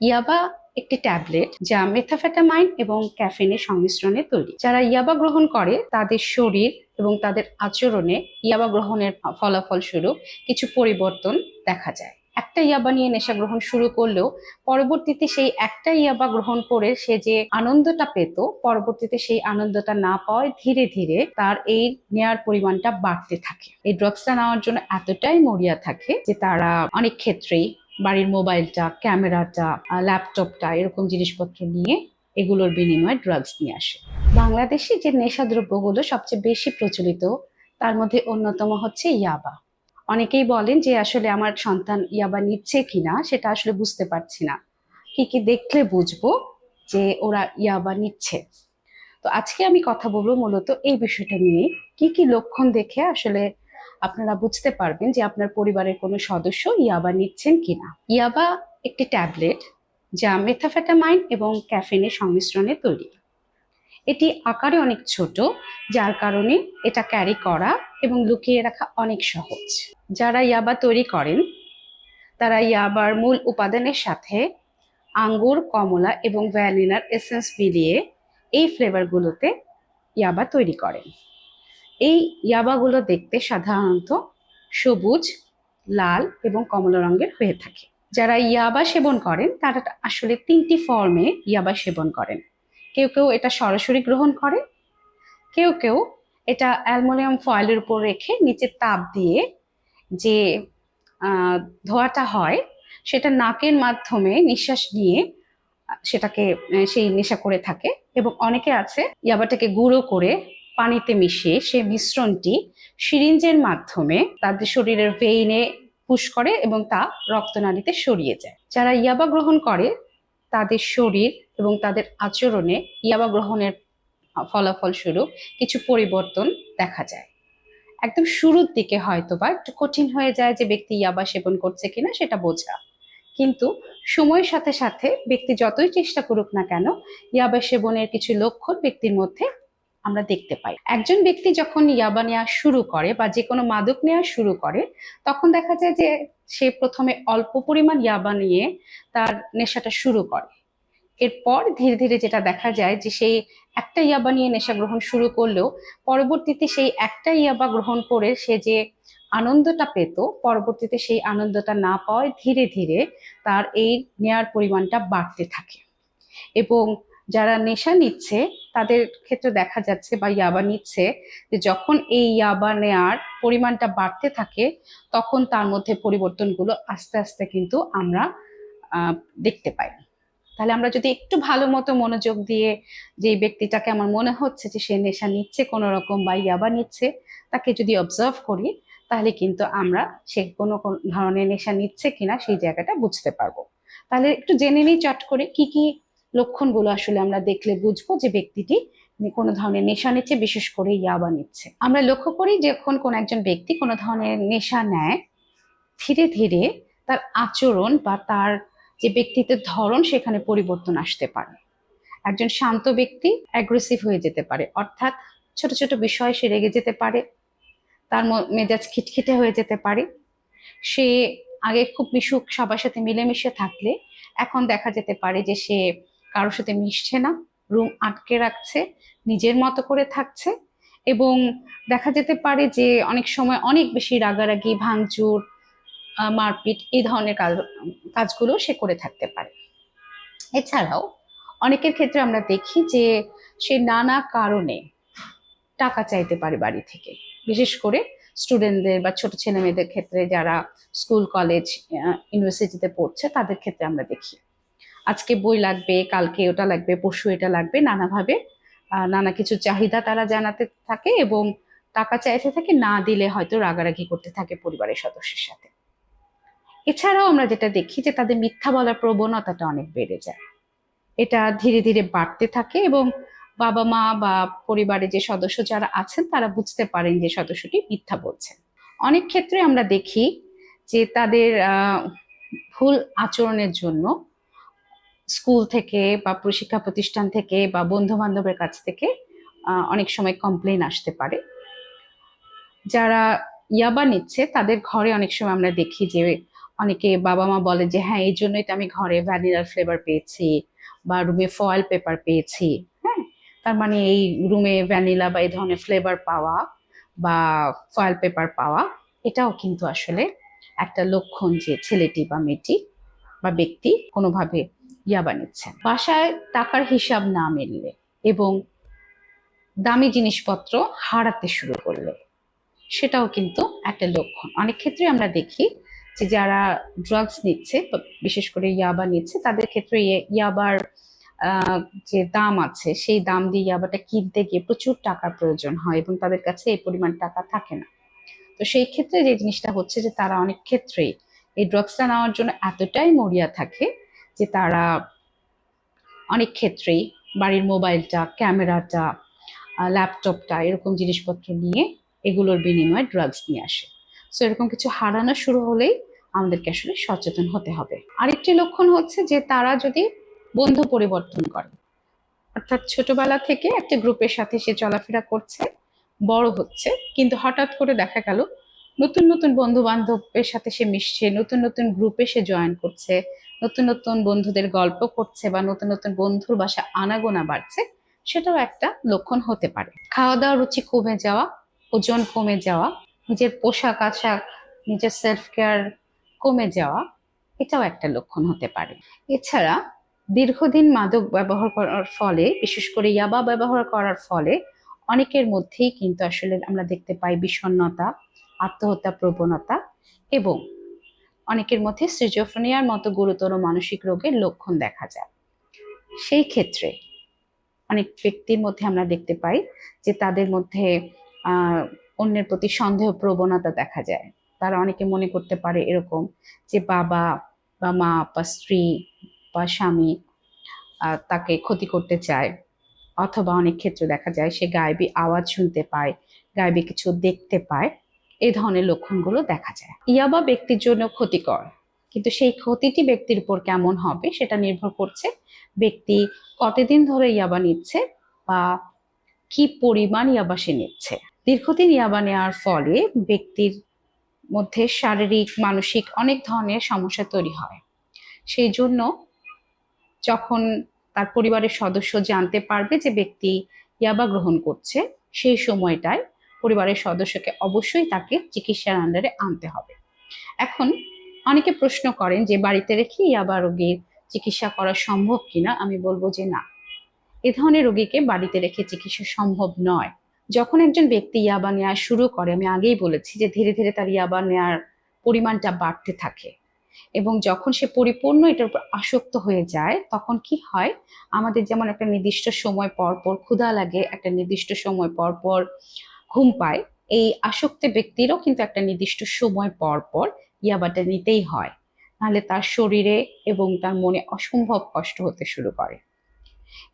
ইয়াবা একটি ট্যাবলেট যা মেথাফেটামাইন এবং ক্যাফেনের সংমিশ্রণে তৈরি। যারা ইয়াবা গ্রহণ করে, তাদের শরীর এবং তাদের আচরণে ইয়াবা গ্রহণের ফলাফল স্বরূপ কিছু পরিবর্তন দেখা যায়। একটা ইয়াবা নিয়ে নেশা গ্রহণ শুরু করলেও পরবর্তীতে সেই একটা ইয়াবা গ্রহণ করে সে যে আনন্দটা পেত, পরবর্তীতে সেই আনন্দটা না পাওয়ায় ধীরে ধীরে তার এই নেয়ার পরিমাণটা বাড়তে থাকে। এই ড্রাগসটা নেওয়ার জন্য এতটাই মরিয়া থাকে যে তারা অনেক ক্ষেত্রেই বাড়ির মোবাইলটা, ক্যামেরাটা ল্যাপটপটা, এরকম জিনিসপত্র নিয়ে এগুলোর বিনিময়ে ড্রাগস নিয়ে আসে। বাংলাদেশে যে নেশাদ্রব্যগুলো সবচেয়ে বেশি প্রচলিত, তার মধ্যে অন্যতম হচ্ছে ইয়াবা। অনেকেই বলেন যে আসলে আমার সন্তান ইয়াবা নিচ্ছে কিনা, সেটা আসলে বুঝতে পারছি না। কি কি দেখলে বুঝব যে ওরা ইয়াবা নিচ্ছে? তো আজকে আমি কথা বলব মূলত এই বিষয়টা নিয়ে। কি কি লক্ষণ দেখে আসলে আপনারা বুঝতে পারবেন যে আপনার পরিবারের কোনো সদস্য ইয়াবা নিচ্ছেন কিনা। ইয়াবা একটি ট্যাবলেট যা মেথাফেটামাইন এবং ক্যাফেনের সংমিশ্রণে তৈরি। এটি আকারে অনেক ছোট, যার কারণে এটা ক্যারি করা এবং লুকিয়ে রাখা অনেক সহজ। যারা ইয়াবা তৈরি করেন, তারা ইয়াবার মূল উপাদানের সাথে আঙ্গুর, কমলা এবং ভ্যানিলার এসেন্স মিলিয়ে এই ফ্লেভারগুলোতে ইয়াবা তৈরি করেন। এই ইয়াবাগুলো দেখতে সাধারণত সবুজ, লাল এবং কমলা রঙের হয়ে থাকে। যারা ইয়াবা সেবন করেন, তারা আসলে তিনটি ফর্মে ইয়াবা সেবন করেন। কেউ কেউ এটা সরাসরি গ্রহণ করে, কেউ কেউ এটা অ্যালমোনিয়াম ফয়েলের উপর রেখে নিচে তাপ দিয়ে যে ধোঁয়াটা হয়, সেটা নাকের মাধ্যমে নিঃশ্বাস নিয়ে, সেটাকে সেই নেশা করে থাকে। এবং অনেকে আছে, ইয়াবাটাকে গুঁড়ো করে পানিতে মিশিয়ে সেই মিশ্রণটি সিরিঞ্জের মাধ্যমে তাদের শরীরের ভেইনে পুশ করে এবং তা রক্তনালীতে সরিয়ে যায়। যারা ইয়াবা গ্রহণ করে, তাদের শরীর এবং তাদের আচরণে ইয়াবা গ্রহণের ফলাফল স্বরূপ কিছু পরিবর্তন দেখা যায়। একদম শুরুর দিকে হয়তো বা একটু কঠিন হয়ে যায় যে ব্যক্তি ইয়াবা সেবন করছে কিনা সেটা বোঝা। কিন্তু সময়ের সাথে সাথে ব্যক্তি যতই চেষ্টা করুক না কেন, ইয়াবা সেবনের কিছু লক্ষণ ব্যক্তির মধ্যে আমরা দেখতে পাই। একজন ব্যক্তি যখন ইয়াবা নেওয়া শুরু করে বা যে কোনো মাদক নেওয়া শুরু করে, তখন দেখা যায় যে সে প্রথমে অল্প পরিমাণ ইয়াবা নিয়ে তার নেশাটা শুরু করে। এরপর ধীরে ধীরে যেটা দেখা যায় যে সেই একটা ইয়াবা নিয়ে নেশা গ্রহণ শুরু করলেও পরবর্তীতে সেই একটা ইয়াবা গ্রহণ করে সে যে আনন্দটা পেত, পরবর্তীতে সেই আনন্দটা না পাওয়ায় ধীরে ধীরে তার এই নেয়ার পরিমাণটা বাড়তে থাকে। এবং যারা নেশা নিচ্ছে, তাদের ক্ষেত্রে দেখা যাচ্ছে বা ইয়াবা নিচ্ছে যে যখন এই ইয়াবা নেয়ার পরিমাণটা বাড়তে থাকে, তখন তার মধ্যে পরিবর্তনগুলো আস্তে আস্তে কিন্তু আমরা দেখতে পাই। তাহলে আমরা যদি একটু ভালো মতো মনোযোগ দিয়ে যে ব্যক্তিটাকে আমার মনে হচ্ছে যে সে নেশা নিচ্ছে কোনো রকম বা ইয়াবা নিচ্ছে, তাকে যদি অবজার্ভ করি, তাহলে কিন্তু আমরা সে কোন ধরনের নেশা নিচ্ছে কিনা সেই জায়গাটা বুঝতে পারব। তাহলে একটু জেনে নিই চট করে কি কি লক্ষণগুলো আসলে আমরা দেখলে বুঝব যে ব্যক্তিটি কোনো ধরনের নেশা নিচ্ছে বিশেষ করে ইয়াবা নিচ্ছে আমরা লক্ষ্য করি যখন কোন একজন ব্যক্তি কোনো ধরনের নেশা নেয়, ধীরে ধীরে তার আচরণ বা তার যে ব্যক্তিত্বের ধরন সেখানে পরিবর্তন আসতে পারে। একজন শান্ত ব্যক্তি অ্যাগ্রেসিভ হয়ে যেতে পারে, অর্থাৎ ছোট ছোট বিষয়ে সে রেগে যেতে পারে, তার মেজাজ খিটখিটে হয়ে যেতে পারে। সে আগে খুব মিশুক, সবার সাথে মিলেমিশে থাকলে এখন দেখা যেতে পারে যে সে কারোর সাথে মিশছে না, রুম আটকে রাখছে, নিজের মতো করে থাকছে এবং দেখা যেতে পারে যে অনেক সময় অনেক বেশি রাগারাগি, ভাঙচুর মারপিট এই ধরনের কাজ, কাজগুলো সে করে থাকতে পারে। এছাড়াও অনেকের ক্ষেত্রে আমরা দেখি যে সে নানা কারণে টাকা চাইতে পারে বাড়ি থেকে। বিশেষ করে স্টুডেন্টদের বা ছোট ছেলে মেয়েদের ক্ষেত্রে যারা স্কুল, কলেজ ইউনিভার্সিটিতে পড়ছে তাদের ক্ষেত্রে আমরা দেখি। আজকে বই লাগবে, কালকে ওটা লাগবে, পরশু এটা লাগবে নানাভাবে। নানা কিছু চাহিদা তারা জানাতে থাকে এবং টাকা চাইতে থাকে, না দিলে হয়তো রাগারাগি করতে থাকে পরিবারের সদস্যের সাথে। এছাড়াও আমরা যেটা দেখি যে তাদের মিথ্যা বলার প্রবণতাটা অনেক বেড়ে যায়। এটা ধীরে ধীরে বাড়তে থাকে এবং বাবা মা বা পরিবারের যে সদস্য যারা আছেন, তারা বুঝতে পারেন যে সদস্যটি মিথ্যা বলছেন অনেক ক্ষেত্রে আমরা দেখি যে তাদের ভুল আচরণের জন্য স্কুল থেকে বা প্রশিক্ষা প্রতিষ্ঠান থেকে বা বন্ধু বান্ধবের কাছ থেকে অনেক সময় কমপ্লেন আসতে পারে। যারা ইয়াবা নিচ্ছে, তাদের ঘরে অনেক সময় আমরা দেখি যে, অনেকে বাবা মা বলে যে হ্যাঁ এই জন্যই তো আমি ঘরে ভ্যানিলার ফ্লেভার পেয়েছি বা রুমে ফয়েল পেপার পেয়েছি। হ্যাঁ তার মানে এই রুমে ভ্যানিলা বা এই ধরনের ফ্লেভার পাওয়া বা ফয়েল পেপার পাওয়া, এটাও কিন্তু আসলে একটা লক্ষণ যে, ছেলেটি বা মেয়েটি বা ব্যক্তি কোনোভাবে ইয়াবা নিচ্ছে বাসায় টাকার হিসাব না মিললে এবং দামি জিনিসপত্র হারাতে শুরু করলে, সেটাও কিন্তু একটা লক্ষণ। অনেক ক্ষেত্রে আমরা দেখি যে যারা ড্রাগস নিচ্ছে বিশেষ করে ইয়াবা নিচ্ছে, তাদের ক্ষেত্রে ইয়ে- ইয়াবার যে দাম আছে, সেই দাম দিয়ে ইয়াবাটা কিনতে গিয়ে প্রচুর টাকার প্রয়োজন হয় এবং তাদের কাছে এই পরিমাণ টাকা থাকে না। তো সেই ক্ষেত্রে যে জিনিসটা হচ্ছে যে তারা অনেক ক্ষেত্রেই এই ড্রাগসটা নেওয়ার জন্য এতটাই মরিয়া থাকে যে তারা অনেক ক্ষেত্রেই বাড়ির মোবাইলটা, ক্যামেরাটা ল্যাপটপটা এরকম জিনিসপত্র নিয়ে এগুলোর বিনিময়ে ড্রাগস নিয়ে আসে। সো এরকম কিছু হারানো শুরু হলেই আমাদেরকে আসলে সচেতন হতে হবে। আরেকটি লক্ষণ হচ্ছে যে তারা যদি বন্ধু পরিবর্তন করে, অর্থাৎ ছোটবেলা থেকে একটা গ্রুপের সাথে সে চলাফেরা করছে, বড় হচ্ছে, কিন্তু হঠাৎ করে দেখা গেল নতুন নতুন বন্ধু বান্ধবের সাথে সে মিশছে, নতুন নতুন গ্রুপে সে জয়েন করছে নতুন নতুন বন্ধুদের গল্প করছে বা নতুন নতুন বন্ধুর বাসা আনাগোনা বাড়ছে, সেটাও একটা লক্ষণ হতে পারে। খাওয়া দাওয়ার রুচি কমে যাওয়া, ওজন কমে যাওয়া, নিজের পোশাক আশাক, নিজের সেলফ কেয়ার কমে যাওয়া, এটাও একটা লক্ষণ হতে পারে। এছাড়া দীর্ঘদিন মাদক ব্যবহার করার ফলে, বিশেষ করে ইয়াবা ব্যবহার করার ফলে, অনেকের মধ্যেই কিন্তু আসলে আমরা দেখতে পাই বিষণ্ণতা, আত্মহত্যা প্রবণতা এবং অনেকের মধ্যে সিজোফ্রেনিয়ার মতো গুরুতর মানসিক রোগের লক্ষণ দেখা যায়। সেই ক্ষেত্রে অনেক ব্যক্তির মধ্যে আমরা দেখতে পাই যে তাদের মধ্যে অন্যের প্রতি সন্দেহ প্রবণতা দেখা যায়। তারা অনেকে মনে করতে পারে এরকম যে বাবা বা মা বা স্ত্রী বা স্বামী তাকে ক্ষতি করতে চায়। অথবা অনেক ক্ষেত্রে দেখা যায় সে গায়েবী আওয়াজ শুনতে পায়, গায়েবী কিছু দেখতে পায়। এই ধরনের লক্ষণগুলো দেখা যায়। ইয়াবা ব্যক্তির জন্য ক্ষতিকর, কিন্তু সেই ক্ষতিটি ব্যক্তির উপর কেমন হবে সেটা নির্ভর করছে ব্যক্তি কতদিন ধরে ইয়াবা নিচ্ছে বা কি পরিমাণ ইয়াবা সে নিচ্ছে। দীর্ঘদিন ইয়াবা নেওয়ার ফলে ব্যক্তির মধ্যে শারীরিক, মানসিক অনেক ধরনের সমস্যা তৈরি হয়। সেই জন্য যখন তার পরিবারের সদস্য জানতে পারবে যে ব্যক্তি ইয়াবা গ্রহণ করছে, সেই সময়টায় পরিবারের সদস্যকে অবশ্যই তাকে চিকিৎসার আন্ডারে আনতে হবে। এখন অনেকে প্রশ্ন করেন যে, বাড়িতে রেখে ইয়াবা রোগীর চিকিৎসা করা সম্ভব কিনা? আমি বলব যে, না। এ ধরনের রোগীকে বাড়িতে রেখে চিকিৎসা সম্ভব নয়। যখন একজন ব্যক্তি ইয়াবা নেওয়া শুরু করে, আমি আগেই বলেছি যে, ধীরে ধীরে তার ইয়াবা নেওয়ার পরিমাণটা বাড়তে থাকে। এবং যখন সে পরিপূর্ণ এটার উপর আসক্ত হয়ে যায়, তখন কি হয়? আমাদের যেমন একটা নির্দিষ্ট সময় পর পর ক্ষুধা লাগে, একটা নির্দিষ্ট সময় পর পর ঘুম পায়, এই আসক্ত ব্যক্তিরও কিন্তু একটা নির্দিষ্ট সময় পর পর ইয়াবাটা নিতেই হয়। নাহলে তার শরীরে এবং তার মনে অসম্ভব কষ্ট হতে শুরু করে।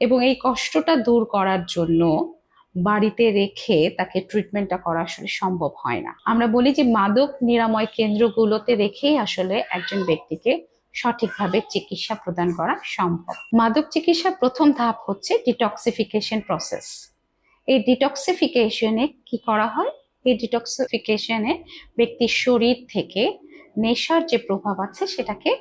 এবং এই কষ্টটা দূর করার জন্য বাড়িতে রেখে তাকে ট্রিটমেন্টটা করা আসলে সম্ভব হয় না। আমরা বলি যে মাদক নিরাময় কেন্দ্রগুলোতে রেখেই আসলে একজন ব্যক্তিকে সঠিকভাবে চিকিৎসা প্রদান করা সম্ভব। মাদক চিকিৎসার প্রথম ধাপ হচ্ছে ডিটক্সিফিকেশন প্রসেস এই ডিটক্সিফিকেশনে কি করা হয়? এই ডিটক্সিফিকেশনে ব্যক্তির শরীর থেকে নেশার যে প্রভাব আছে সেটাকে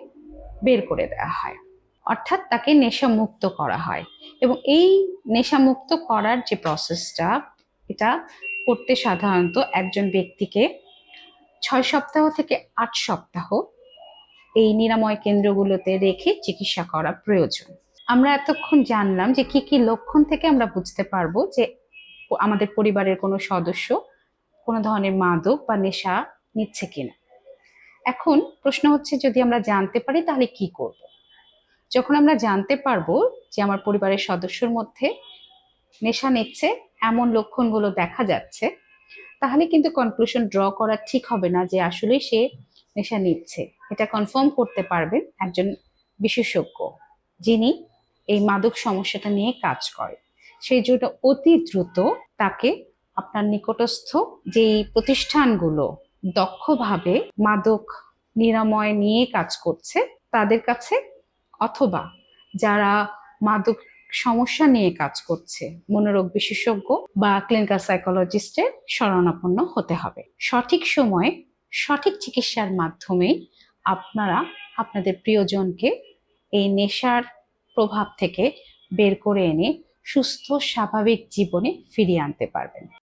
বের করে দেওয়া হয়। অর্থাৎ তাকে নেশা মুক্ত করা হয়। এবং এই নেশা মুক্ত করার যে প্রসেসটা এটা করতে সাধারণত একজন ব্যক্তিকে ছয় সপ্তাহ থেকে আট সপ্তাহ এই নিরাময় কেন্দ্রগুলোতে রেখে চিকিৎসা করা প্রয়োজন। আমরা এতক্ষণ জানলাম যে কি কি লক্ষণ থেকে আমরা বুঝতে পারব যে আমাদের পরিবারের কোনো সদস্য কোনো ধরনের মাদক বা নেশা নিচ্ছে কিনা। এখন প্রশ্ন হচ্ছে, যদি আমরা জানতে পারি তাহলে কি করব? যখন আমরা জানতে পারব যে আমার পরিবারের সদস্যর মধ্যে নেশা নিচ্ছে, এমন লক্ষণগুলো দেখা যাচ্ছে, তাহলে কিন্তু কনক্লুশন ড্র করা ঠিক হবে না যে আসলে সে নেশা নিচ্ছে। এটা কনফার্ম করতে পারবেন একজন বিশেষজ্ঞ যিনি এই মাদক সমস্যাটা নিয়ে কাজ করে। সেই জন্য অতি দ্রুত তাকে আপনার নিকটস্থ যেই প্রতিষ্ঠানগুলো দক্ষভাবে মাদক নিরাময় নিয়ে কাজ করছে, তাদের কাছে অথবা যারা মাদক সমস্যা নিয়ে কাজ করছে, মনোরোগ বিশেষজ্ঞ বা ক্লিনিক্যাল সাইকোলজিস্টের শরণাপন্ন হতে হবে। সঠিক সময়ে সঠিক চিকিৎসার মাধ্যমে আপনারা আপনাদের প্রিয়জনকে এই নেশার প্রভাব থেকে বের করে এনে সুস্থ স্বাভাবিক জীবনে ফিরিয়ে আনতে পারবেন।